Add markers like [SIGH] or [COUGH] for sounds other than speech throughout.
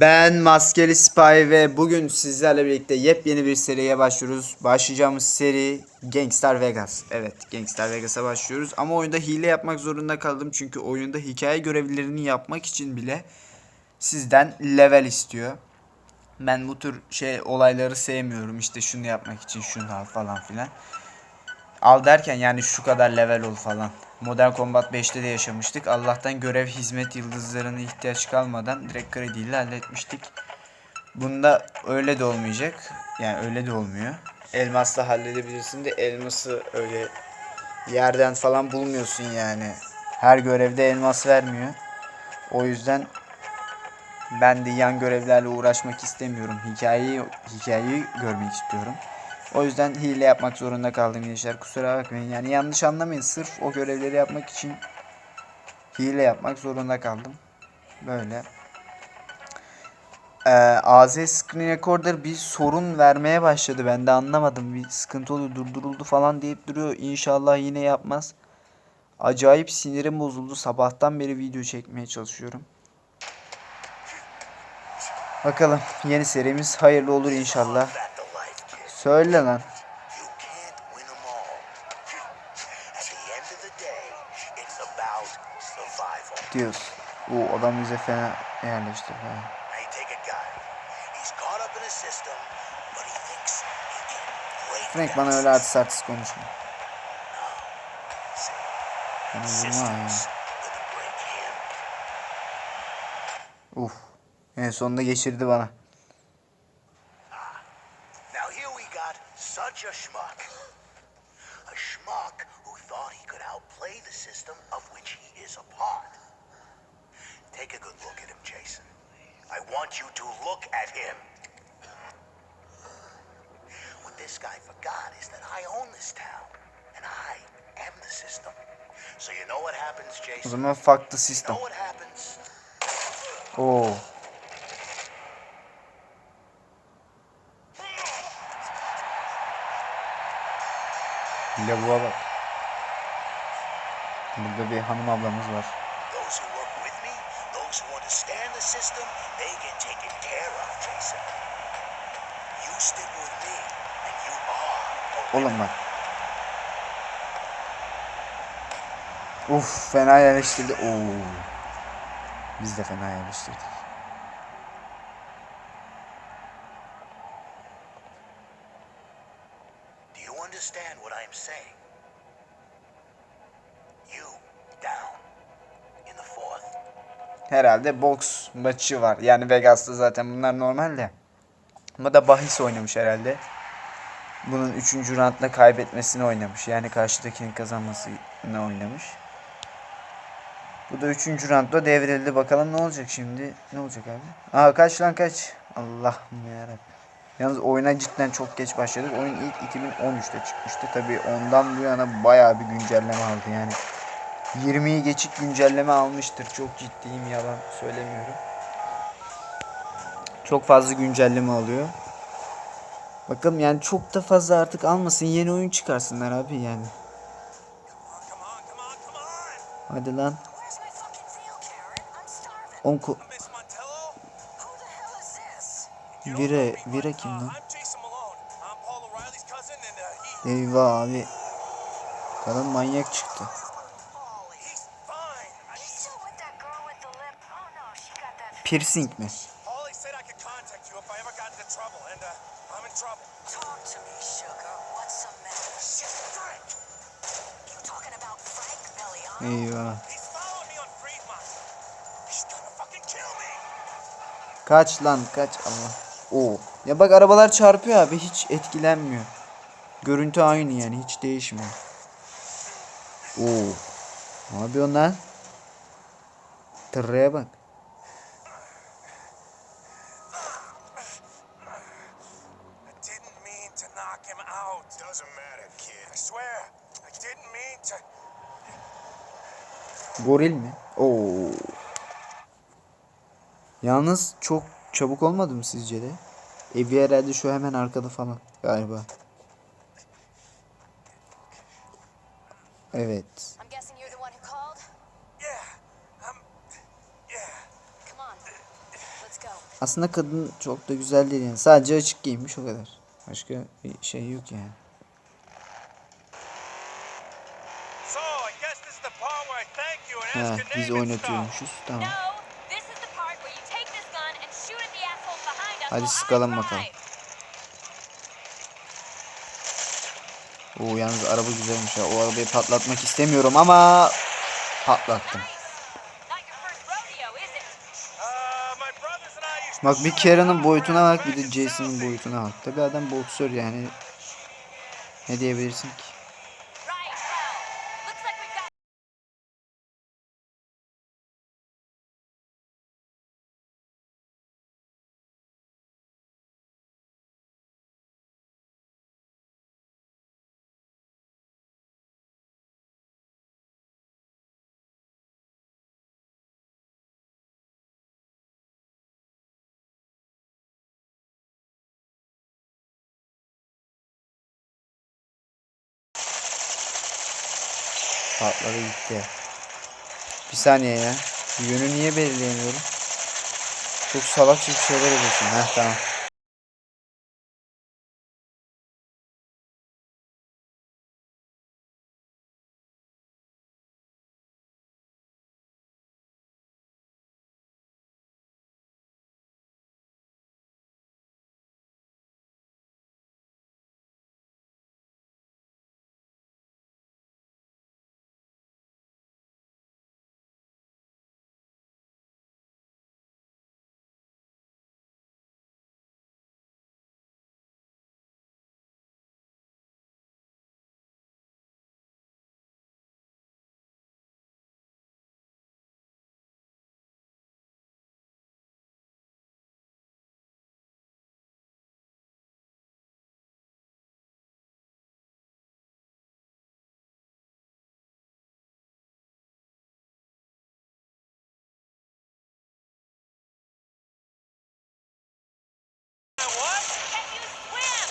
Ben Maskeli Spy ve bugün sizlerle birlikte yepyeni bir seriye başlıyoruz. Başlayacağımız seri Gangstar Vegas. Evet Gangstar Vegas'a başlıyoruz ama oyunda hile yapmak zorunda kaldım. Çünkü oyunda hikaye görevlerini yapmak için bile sizden level istiyor. Ben bu tür şey olayları sevmiyorum. İşte şunu yapmak için şunu al falan filan. Al derken yani şu kadar level ol falan. Modern Combat 5'te de yaşamıştık. Allah'tan görev hizmet yıldızlarına ihtiyaç kalmadan direkt krediyle halletmiştik. Bunda öyle de olmayacak. Yani öyle de olmuyor. Elmasla halledebilirsin de elması öyle yerden falan bulmuyorsun yani. Her görevde elmas vermiyor. O yüzden ben de yan görevlerle uğraşmak istemiyorum. Hikayeyi hikayeyi görmek istiyorum. O yüzden hile yapmak zorunda kaldım gençler. Kusura bakmayın. Yani yanlış anlamayın. Sırf o görevleri yapmak için hile yapmak zorunda kaldım. Böyle. Ee, AZ Screen Recorder bir sorun vermeye başladı. Ben de anlamadım. Bir sıkıntı oldu, durduruldu falan deyip duruyor. İnşallah yine yapmaz. Acayip sinirim bozuldu. Sabahtan beri video çekmeye çalışıyorum. Bakalım yeni serimiz hayırlı olur inşallah. Söyle lan. Diyoruz. O adam bize fena yerleşti. Frank bana öyle artist artist konuşma. Bana vurma ya. Uf. En sonunda geçirdi bana. Now here we got such a schmuck. A schmuck who thought he could outplay the system of which he is a part. Take a good look at him, Jason. I want you to look at him. What this guy forgot is that I own this town, and I am the system. So you know what happens, O Jason? zaman fuck the You system. know what happens? Oo. Lavuğa bak. Burada bir hanım ablamız var. Those who work with me, those who understand the system, they get taken care of, Jason. You stick with me, and you are. a Oğlum bak. Uf fena yerleştirdi. Oo. Biz de fena yerleştirdik. Do you understand what I'm saying? You down in the fourth. Herhalde boks maçı var. Yani Vegas'ta zaten bunlar normal de. Ama da bahis oynamış herhalde. Bunun 3. roundla kaybetmesini oynamış. Yani karşıdakinin kazanmasını oynamış. Bu da 3. roundda devrildi. Bakalım ne olacak şimdi? Ne olacak abi? Aa kaç lan kaç? Allah'ım yarabbim. Yalnız oyuna cidden çok geç başladık. Oyun ilk 2013'te çıkmıştı. Tabii ondan bu yana bayağı bir güncelleme aldı yani. 20'yi geçik güncelleme almıştır. Çok ciddiyim yalan söylemiyorum. Çok fazla güncelleme alıyor. Bakalım yani çok da fazla artık almasın. Yeni oyun çıkarsınlar abi yani. Hadi lan. Where's my fucking meal, Karen? I'm starving. On ko- Miss Montello? Who me! Kaç lan kaç Allah. Oo. Ya bak arabalar çarpıyor abi hiç etkilenmiyor. Görüntü aynı yani hiç değişmiyor. Oo. Ne yapıyorsun lan? Tırraya bak. I didn't mean to knock him out. Doesn't matter, kid. I swear, I didn't mean to. Goril mi? Oo. Yalnız çok çabuk olmadı mı sizce de? Evi herhalde şu hemen arkada falan galiba. Evet. Aslında kadın çok da güzel değil yani. Sadece açık giyinmiş o kadar. Başka bir şey yok yani. So, I guess this is the part where I thank you and Ha, ask your biz name and stuff. oynatıyormuşuz. Tamam. No, this is the part where you take this gun and shoot at the assholes behind us Hadi sıkalım bakalım. Oo yalnız araba güzelmiş ya. O arabayı patlatmak istemiyorum ama patlattım. Bak bir Karen'ın boyutuna bak bir de Jason'ın boyutuna bak. Tabi adam boksör yani. Ne diyebilirsin ki? Patladı gitti. Bir saniye ya. Yönü niye belirleyemiyorum? Çok salakça bir şeyler yapıyorsun. Heh tamam.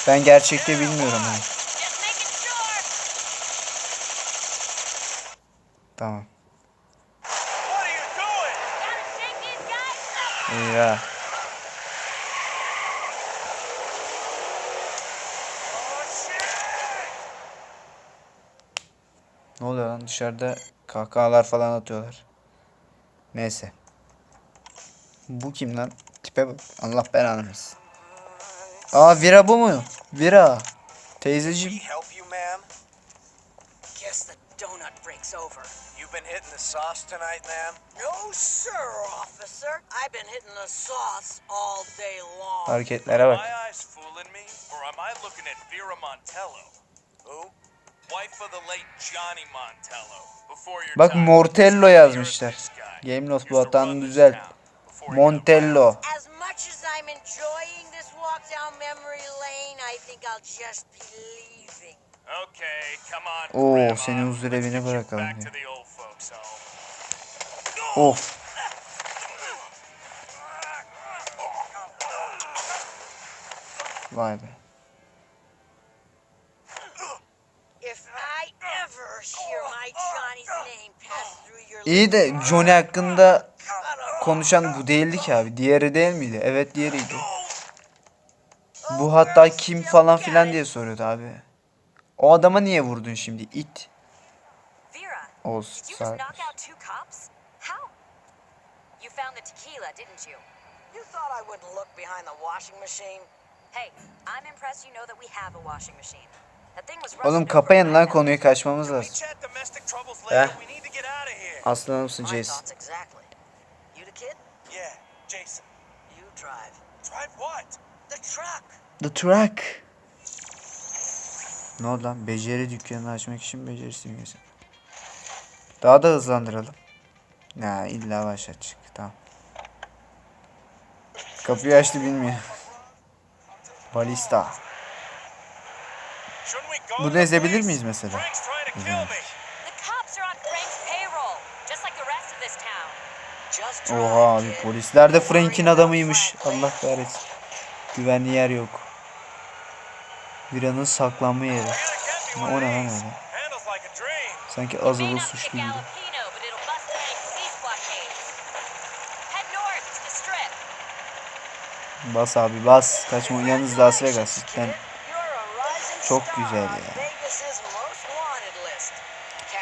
Ben gerçekte bilmiyorum sure. Tamam. Ya. Ne oluyor lan dışarıda kahkahalar falan atıyorlar. Neyse. Bu kim lan? Tipe bak. Allah belanı versin. Aa Vira bu mu? Vira. Teyzeciğim. You've been hitting the sauce tonight, ma'am? No, sir, officer. I've been hitting the sauce all day long. Hareketlere bak. My eyes fooling me, or am I looking at Vera Montello? Who? Wife of the late Johnny Montello. Before your Bak. Mortello yazmışlar. Game Note bu Used to hatanı run this düzelt. Montello. As I'm enjoying this walk down memory lane, I think I'll just be leaving. Okay, come on. Oo, seni huzur evine bırakalım home. Of. Vay be. If I ever hear my Johnny's name pass through your İyi de Johnny hakkında konuşan bu değildi ki abi. Diğeri değil miydi? Evet diğeriydi. Bu hatta kim falan filan diye soruyordu abi. O adama niye vurdun şimdi? it? Vera, did you just sorry. knock out two cops? How? You found the tequila, didn't you? You thought I wouldn't look behind the washing machine? Hey, I'm impressed you know that we have a washing machine. That thing was Oğlum kapayın lan konuyu kaçmamız lazım. chat domestic troubles Yeah, Jason. You drive. Drive what? The truck. The truck. Ne oldu lan? Beceri dükkanını açmak için beceri simgesi. Daha da hızlandıralım. Ya illa başlatacak. Tamam. Kapıyı açtı bilmiyor. Balista. Bunu ezebilir miyiz mesela? Frank's trying to kill Ezemeyiz. me. The cops are on Frank's payroll, just like the rest of this town. Just drive, Oha abi polisler de Frank'in adamıymış. Allah kahretsin. Güvenli yer yok. Vira'nın saklanma yeri. Me O ne lan öyle? Sanki azılı suçlu gibi. Bas abi bas. Kaçma yalnız Las Vegas rising Çok güzel ya.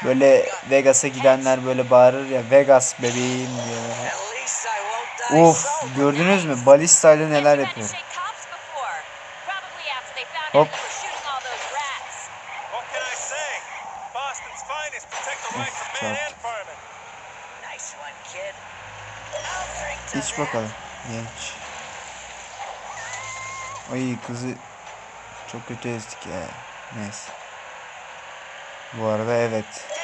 Böyle Vegas'a gidenler böyle bağırır ya Vegas bebeğim diye. Of gördünüz mü? Balista ile neler yapıyor. Hop. İç bakalım. Genç. Ay kızı çok kötü ezdik ya. Neyse. Bu arada evet. Take a left here, kid.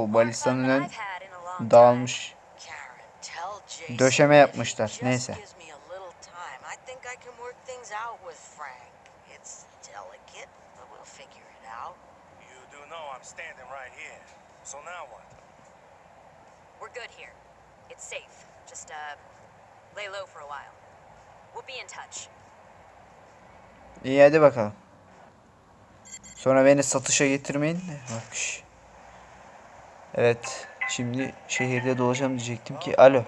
We're good here. It's safe. Just, uh, lay low for a while. We'll be in touch. İyi hadi bakalım. Sonra beni satışa getirmeyin de. Bak. Evet. Şimdi şehirde dolaşalım diyecektim ki. Alo.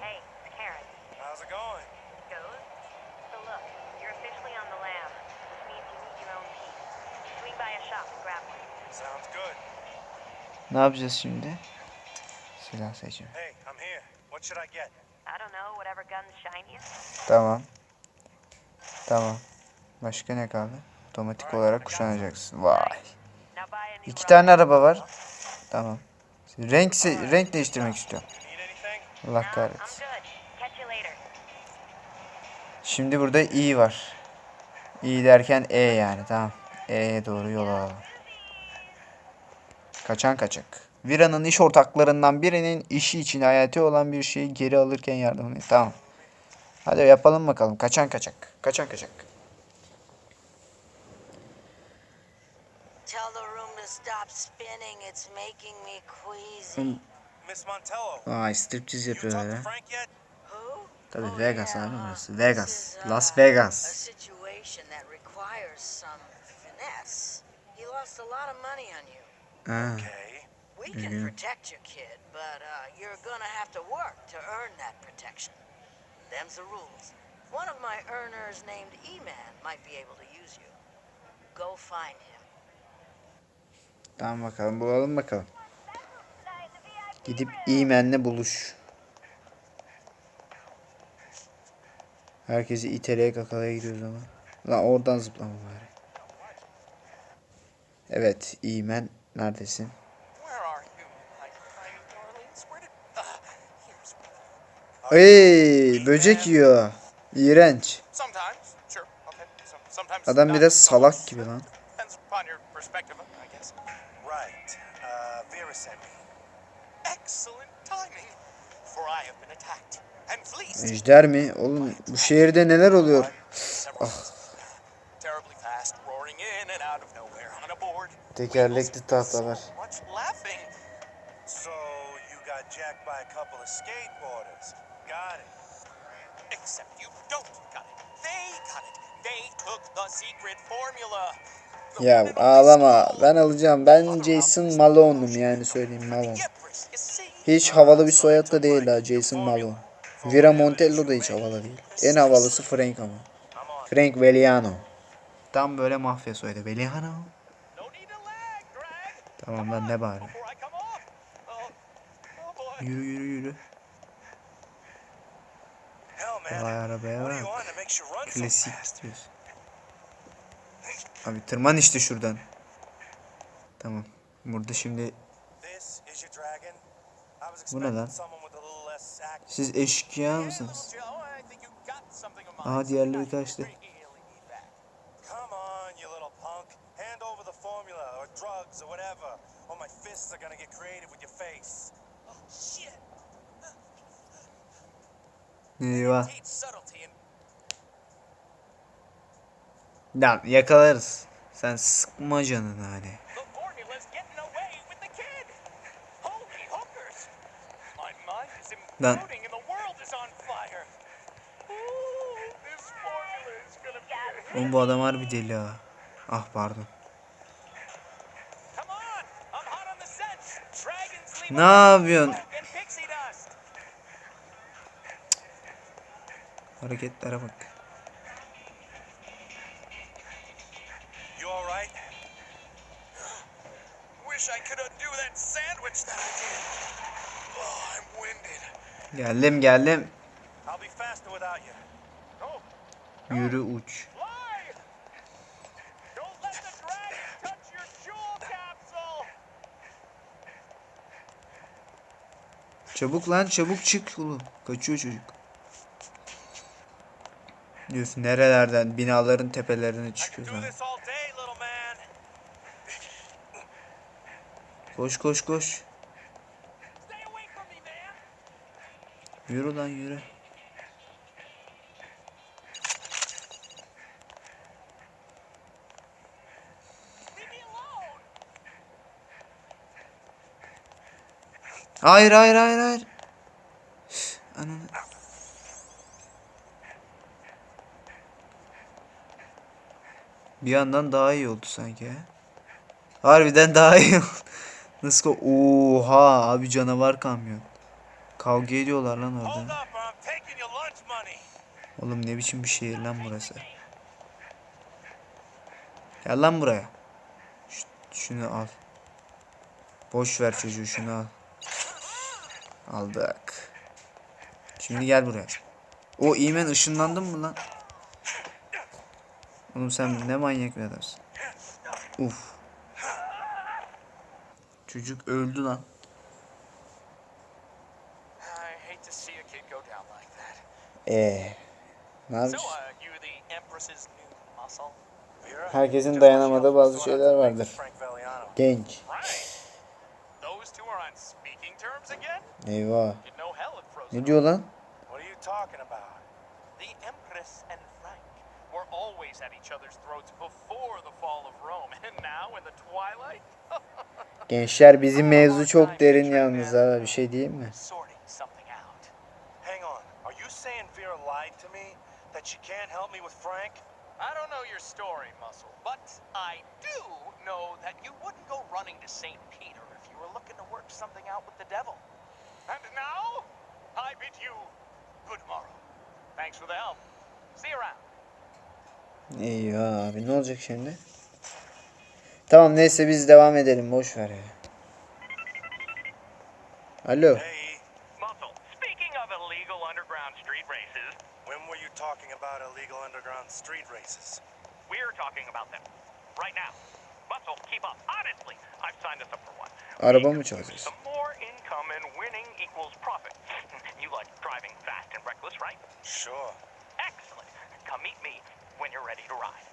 Ne yapacağız şimdi? Silah seçimi. Tamam. Tamam. Başka ne kaldı? Otomatik olarak kuşanacaksın. Vay. İki tane araba var. Tamam. Renk renk değiştirmek istiyorum. Allah kahretsin. Şimdi burada i var. i derken e yani tamam. E'ye doğru yol alalım. Kaçan kaçak. Vira'nın iş ortaklarından birinin işi için hayati olan bir şeyi geri alırken yardımını. Tamam. Hadi yapalım bakalım. Kaçan kaçak. Kaçan kaçak. Tell to stop spinning, it's making me queasy. Miss Montello. Vay striptiz You talked yapıyorlar to ha. Frank yet? Who? Oh, Vegas yeah, abi burası. this Vegas. is, Las uh, Vegas. A situation that requires some finesse. He lost a lot of money on you. Ha. Okay. We can Mhm. protect you, kid, but uh, you're gonna have to work to earn that protection. Them's the rules. One of my earners named E-Man might be able to use you. Go find him. Tamam bakalım bulalım bakalım. Gidip İmen'le buluş. Herkesi iteleye kakalaya gidiyoruz ama. Lan oradan zıplama bari. Evet İmen neredesin? Ey böcek yiyor. İğrenç. Adam biraz salak gibi lan. Vera sent me. Excellent timing, for I have been attacked. Ejder mi? Oğlum bu şehirde neler oluyor? Several Terribly fast, roaring in and out of nowhere on a board. Tekerlekli tahtalar. So you got jacked by a couple of skateboarders. Got it. Except you don't got it. They got it. They took the secret formula. Ya ağlama. Ben alacağım. Ben Jason Malone'um yani söyleyeyim Malone. Hiç havalı bir soyad da değil ha Jason Malone. Vera Montello da hiç havalı değil. En havalısı Frank ama. Frank Veliano. Tam böyle mafya soyadı. Veliano. Tamam lan ne bari. Yürü yürü yürü. Vay arabaya bak. Klasik diyorsun. Abi tırman işte şuradan. Tamam. Burada şimdi bu ne lan? Siz eşkıya mısınız? Aha diğerleri kaçtı. Eyvah. Lan yakalarız. Sen sıkma canını hani. Lan. Oğlum bu adam harbi deli ha. Ah pardon. Ne yapıyorsun? Hareketlere bak. Geldim geldim. Yürü uç. Çabuk lan çabuk çık oğlum. Kaçıyor çocuk. Diyorsun nerelerden binaların tepelerine çıkıyor man. Koş koş koş. Yürü lan yürü. Hayır hayır hayır hayır. Ananı. Bir yandan daha iyi oldu sanki ha. Harbiden daha iyi oldu. Nasıl Oha abi canavar kamyon. Kavga ediyorlar lan orada. Oğlum ne biçim bir şehir lan burası. Gel lan buraya. Ş- şunu al. Boş ver çocuğu şunu al. Aldık. Şimdi gel buraya. O imen ışınlandın mı lan? Oğlum sen ne manyak bir adamsın. Uf. Çocuk öldü lan. I hate to see a kid go down like that. Ee, ne So, yapacağız? uh, you the Empress's new muscle? Vera? Herkesin Just dayanamadığı bazı şeyler vardır. Genç. Eyvah. Ne diyor lan? What are you talking about? The Empress and Frank were always at each other's throats before the fall of Rome, [LAUGHS] and now in the twilight, [LAUGHS] Gençler bizim mevzu çok derin yalnız ha bir şey diyeyim mi? Saying Vera lied to me? That she can't help me with Frank? I don't know your story, Muscle, but I do know that you wouldn't go running to St. Peter if you were looking to work something out with the devil. And now, I bid you good morrow. Thanks for the help. See you around. Eyvah abi ne olacak şimdi? Tamam neyse biz devam edelim boş ver ya. Alo. Hey, talking about illegal underground street races? we're talking about them. Right now. Muscle, keep up. Honestly, I've signed us up for one. Araba mı çalacağız? Some more income and winning equals profit. [LAUGHS] You like driving fast and reckless, right? Sure. Excellent. Come meet me when you're ready to ride.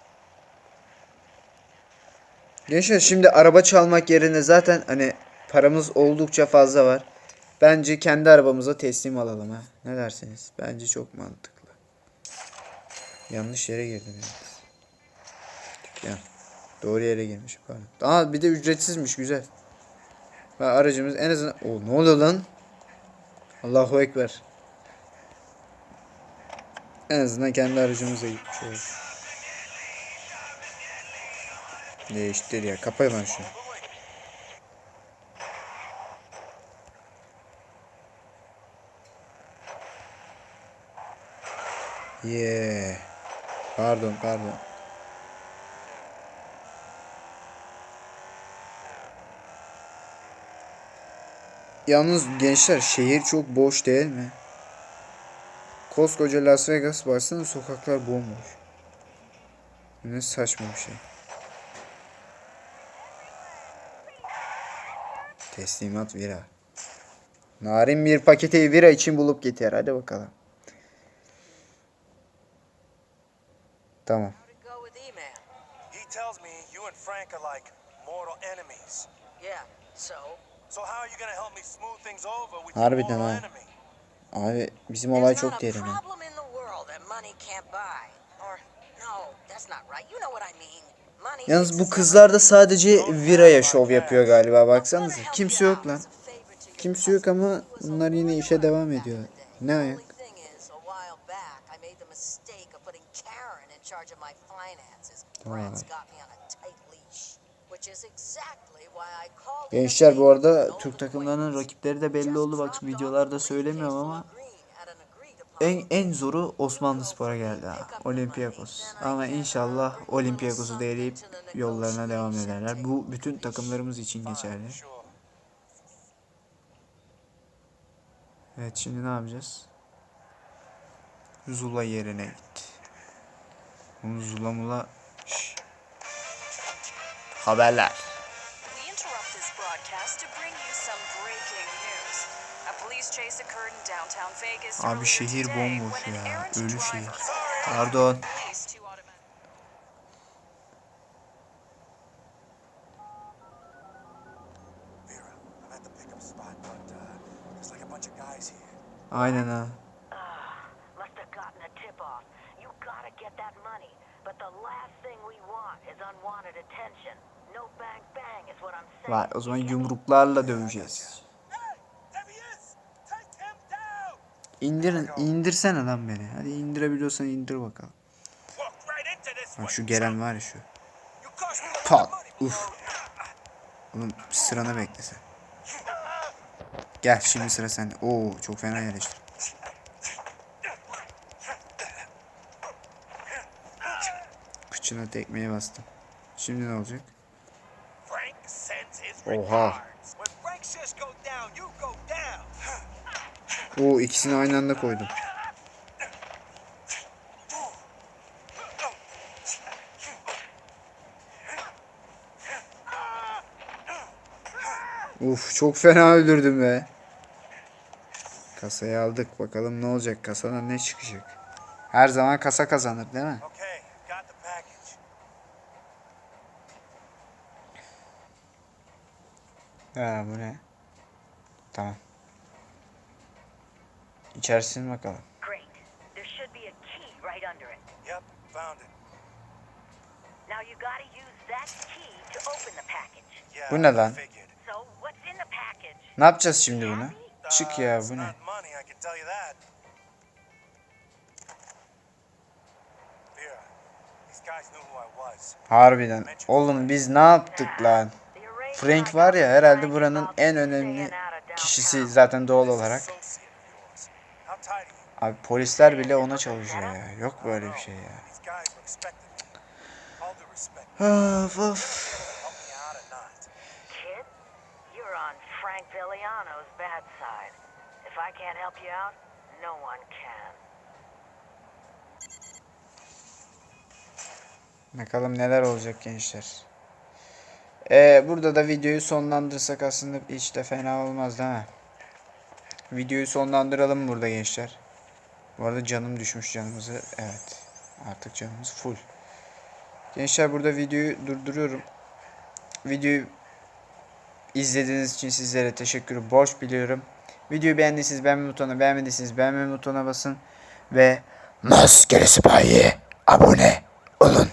Gençler şimdi araba çalmak yerine zaten hani paramız oldukça fazla var. Bence kendi arabamıza teslim alalım ha. Ne dersiniz? Bence çok mantıklı. Yanlış yere girdim yalnız. Dükkan. Doğru yere pardon. Aa bir de ücretsizmiş güzel. Ve aracımız en azından... O ne oluyor lan? Allahu Ekber. En azından kendi aracımıza gitmiş oluruz. Değiştir ya. Kapay lan şunu. Yeah. Pardon pardon. Yalnız gençler şehir çok boş değil mi? Koskoca Las Vegas baksana sokaklar bomboş. Ne saçma bir şey. Teslimat vira. Narin bir paketi vira için bulup getir. Hadi bakalım. Tamam. He tells me you and Frank are like mortal enemies. Yeah, so? So how are you gonna help me smooth things over with Harbiden ha. Abi bizim olay çok derin. ha. problem in the world that money can't buy. Or no, that's not right. You know what I mean. Money Yalnız bu kızlar da sadece Vira'ya şov yapıyor galiba baksanıza. Kimse yok lan. Kimse yok ama bunlar yine işe devam ediyor. Ne ayak? Only thing is, a while back, I made the mistake of putting Karen in charge of my finances. Brad's got me on a tight leash, which is exactly why I called it a Gençler bu arada Türk takımlarının rakipleri de belli oldu. Bak videolarda söylemiyorum ama en en zoru Osmanlı Spor'a geldi ha. Olympiakos. Ama inşallah Olympiakos'u da eleyip yollarına devam ederler. Bu bütün takımlarımız için geçerli. Evet şimdi ne yapacağız? Zula yerine gitti. Bunu Zula mula... Haberler. Abi şehir bomboş ya. Ölü şehir. Pardon. uh, there's like a bunch of guys here. Aynen ha. But the last thing we want is unwanted attention. No bang bang is what I'm saying. Var o zaman yumruklarla döveceğiz. İndirin, indirsene lan beni. Hadi indirebiliyorsan indir bakalım. One. şu gelen var ya şu. Pat. Uf. Oğlum sıranı beklese. Gel şimdi sıra sende. Oo çok fena yerleştir. Kıçına tekmeye bastım. Şimdi ne olacak? Oha. Oo ikisini aynı anda koydum. Uf çok fena öldürdüm be. Kasayı aldık. Bakalım ne olacak? Kasadan ne çıkacak? Her zaman kasa kazanır değil mi? Okay, got the package. Ha bu ne? Tamam. İçerisine bakalım. Great. There should be a key right under it. Yep, found it. Now you gotta use that key to open the package. Yeah, Bu ne lan? So, what's in the package? Ne yapacağız şimdi bunu? Çık ya bu ne? Harbiden. Oğlum biz ne yaptık lan? Frank var ya herhalde buranın en önemli kişisi zaten doğal olarak. Abi polisler bile ona çalışıyor ya. Yok böyle bir şey ya. Of of. Bakalım neler olacak gençler. Ee, burada da videoyu sonlandırsak aslında hiç de fena olmaz değil mi? Videoyu sonlandıralım burada gençler. Bu arada canım düşmüş canımızı. Evet. Artık canımız full. Gençler burada videoyu durduruyorum. Videoyu izlediğiniz için sizlere teşekkür borç biliyorum. Videoyu beğendiyseniz beğenme butonuna, beğenmediyseniz beğenme butonuna basın. Ve Maskeli Sipahi'ye abone olun.